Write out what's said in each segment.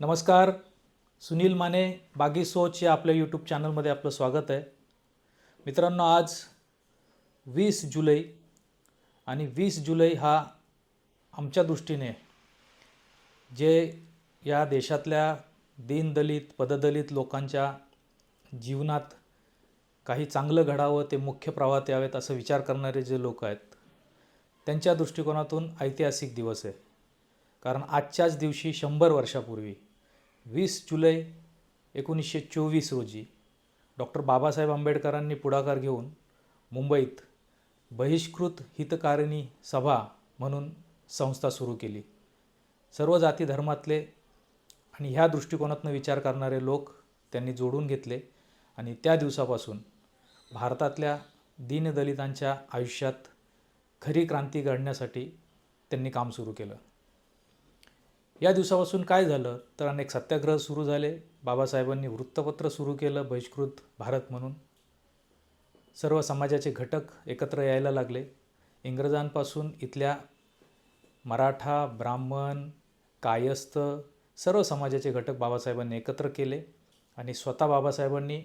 नमस्कार. सुनील माने बागी सोच या आपल्या यूट्यूब चॅनलमध्ये आपलं स्वागत आहे. मित्रांनो आज वीस जुलै आणि वीस जुलै हा आमच्या दृष्टीने जे या देशातल्या दीनदलित पददलित लोकांच्या जीवनात काही चांगलं घडावं ते मुख्य प्रवाहात यावेत असं विचार करणारे जे लोक आहेत त्यांच्या दृष्टिकोनातून ऐतिहासिक दिवस आहे. कारण आजच्याच दिवशी शंभर वर्षापूर्वी वीस जुलै एकोणीसशे चोवीस रोजी डॉक्टर बाबासाहेब आंबेडकरांनी पुढाकार घेऊन मुंबईत बहिष्कृत हितकारिणी सभा म्हणून संस्था सुरू केली. सर्व जाती धर्मातले आणि ह्या दृष्टिकोनातून विचार करणारे लोक त्यांनी जोडून घेतले आणि त्या दिवसापासून भारतातल्या दीनदलितांच्या आयुष्यात खरी क्रांती घडण्यासाठी त्यांनी काम सुरू केलं. या दिवसापासून काय झालं? तर अनेक सत्याग्रह सुरू झाले. बाबासाहेबांनी वृत्तपत्र सुरू केलं बहिष्कृत भारत म्हणून. सर्व समाजाचे घटक एकत्र यायला लागले. इंग्रजांपासून इथल्या मराठा ब्राह्मण कायस्थ सर्व समाजाचे घटक बाबासाहेबांनी एकत्र केले आणि स्वतः बाबासाहेबांनी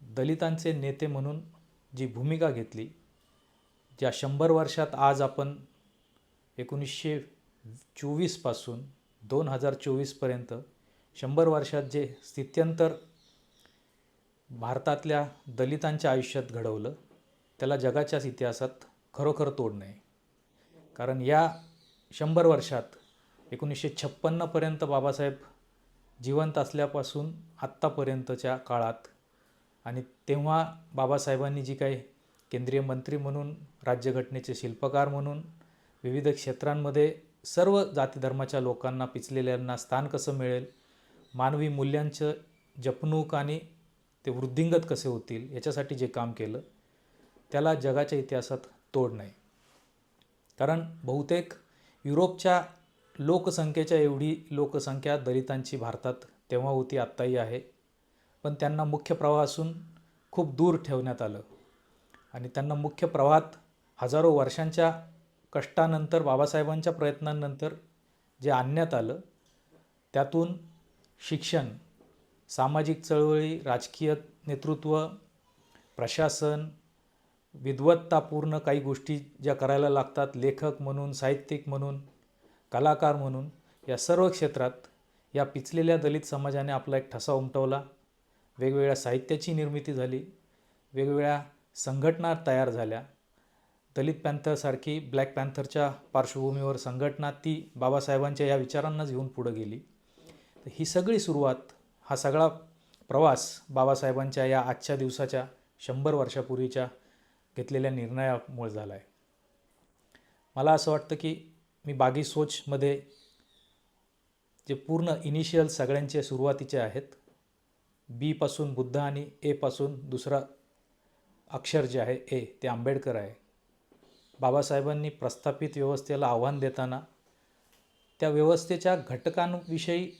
दलितांचे नेते म्हणून जी भूमिका घेतली ज्या शंभर वर्षात आज आपण एकोणीसशे चोवीसपासून दोन हजार चोवीसपर्यंत शंभर वर्षात जे स्थित्यंतर भारतातल्या दलितांच्या आयुष्यात घडवलं त्याला जगाच्याच इतिहासात खरोखर तोड नाही. कारण या शंभर वर्षात एकोणीसशे छप्पन्नपर्यंत बाबासाहेब जिवंत असल्यापासून आत्तापर्यंतच्या काळात आणि तेव्हा बाबासाहेबांनी जी काही केंद्रीय मंत्री म्हणून राज्यघटनेचे शिल्पकार म्हणून विविध क्षेत्रांमध्ये सर्व जाती धर्माच्या लोकांना पिचलेल्यांना स्थान कसं मिळेल? मानवी मूल्यांचं जपणूक आणि ते वृद्धिंगत कसे होतील? याच्यासाठी जे काम केलं त्याला जगाच्या इतिहासात तोड नाही. कारण बहुतेक युरोपच्या लोकसंख्येच्या एवढी लोकसंख्या दलितांची भारतात तेव्हा होती आत्ताही आहे. पण त्यांना मुख्य प्रवाहासून खूप दूर ठेवण्यात आलं. आणि त्यांना मुख्य प्रवाहात हजारो वर्षांच्या कष्टानंतर बाबासाहेबांच्या प्रयत्नांनंतर जे आणण्यात आलं त्यातून शिक्षण सामाजिक चळवळी राजकीय नेतृत्व प्रशासन विद्वत्तापूर्ण काही गोष्टी ज्या करायला लागतात लेखक म्हणून साहित्यिक म्हणून कलाकार म्हणून या सर्व क्षेत्रात या पिचलेल्या दलित समाजाने आपला एक ठसा उमटवला. वेगवेगळ्या साहित्याची निर्मिती झाली वेगवेगळ्या संघटना तयार झाल्या. दलित पॅन्थरसारखी ब्लॅक पॅन्थरच्या पार्श्वभूमीवर संघटना ती बाबासाहेबांच्या या विचारांनाच घेऊन पुढं गेली. तर ही सगळी सुरुवात हा सगळा प्रवास बाबासाहेबांच्या या आजच्या दिवसाच्या शंभर वर्षापूर्वीच्या घेतलेल्या निर्णयामुळे झाला आहे मला असं वाटतं की मी बागी सोचमध्ये जे पूर्ण इनिशियल सगळ्यांचे सुरुवातीचे आहेत बीपासून बुद्ध आणि एपासून दुसरा अक्षर जे आहे ए ते आंबेडकर आहे. बाबासाहेबांनी प्रस्थापित व्यवस्थेला आव्हान देताना त्या व्यवस्थेच्या घटकांविषयी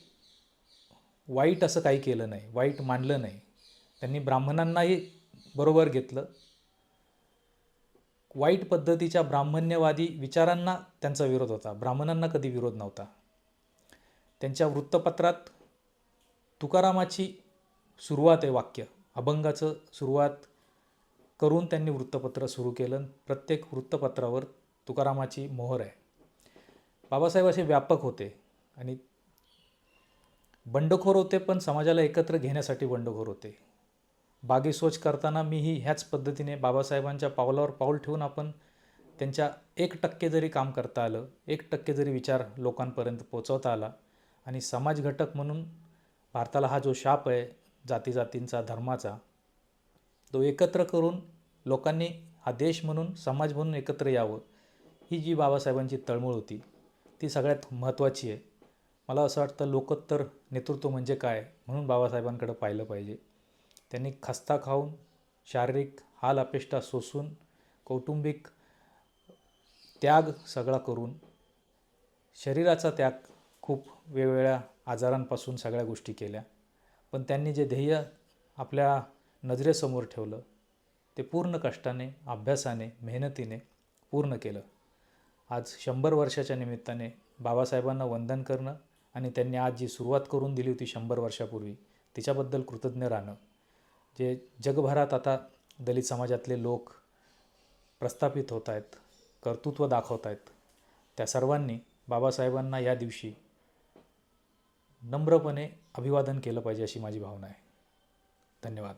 वाईट असं काही केलं नाही वाईट मांडलं नाही. त्यांनी ब्राह्मणांनाही बरोबर घेतलं. वाईट पद्धतीच्या ब्राह्मण्यवादी विचारांना त्यांचा विरोध होता. ब्राह्मणांना कधी विरोध नव्हता. त्यांच्या वृत्तपत्रात तुकारामाची सुरुवात आहे वाक्य. अभंगाचं सुरुवात करून त्यांनी वृत्तपत्र सुरू केलं. प्रत्येक वृत्तपत्रावर तुकारामाची मोहर आहे. बाबासाहेब असे व्यापक होते आणि बंडखोर होते पण समाजाला एकत्र घेण्यासाठी बंडखोर होते. बागे सोच करताना मीही ह्याच पद्धतीने बाबासाहेबांच्या पावलावर पाऊल ठेवून आपण त्यांच्या एक टक्के जरी काम करता आलं एक टक्के जरी विचार लोकांपर्यंत पोचवता आला आणि समाज घटक म्हणून भारताला हा जो शाप आहे जाती जातींचा धर्माचा तो एकत्र करून लोकांनी हा देश म्हणून समाज म्हणून एकत्र यावं ही जी बाबासाहेबांची तळमळ होती ती सगळ्यात महत्त्वाची आहे. मला असं वाटतं लोकोत्तर नेतृत्व म्हणजे काय म्हणून बाबासाहेबांकडे पाहिलं पाहिजे. त्यांनी खस्ता खाऊन शारीरिक हाल अपेष्टा सोसून कौटुंबिक त्याग सगळा करून शरीराचा त्याग खूप वेगवेगळ्या आजारांपासून सगळ्या गोष्टी केल्या. पण त्यांनी जे ध्येय आपल्या नजरेसमोर ठेवलं ते पूर्ण कष्टाने अभ्यासाने मेहनतीने पूर्ण केलं. आज शंभर वर्षाच्या निमित्ताने बाबासाहेबांना वंदन करणं आणि त्यांनी आज जी सुरुवात करून दिली होती शंभर वर्षापूर्वी तिच्याबद्दल कृतज्ञ राहणं. जे जगभरात आता दलित समाजातले लोक प्रस्थापित होत आहेत कर्तृत्व दाखवत आहेत त्या सर्वांनी बाबासाहेबांना या दिवशी नम्रपणे अभिवादन केलं पाहिजे अशी माझी भावना आहे. धन्यवाद.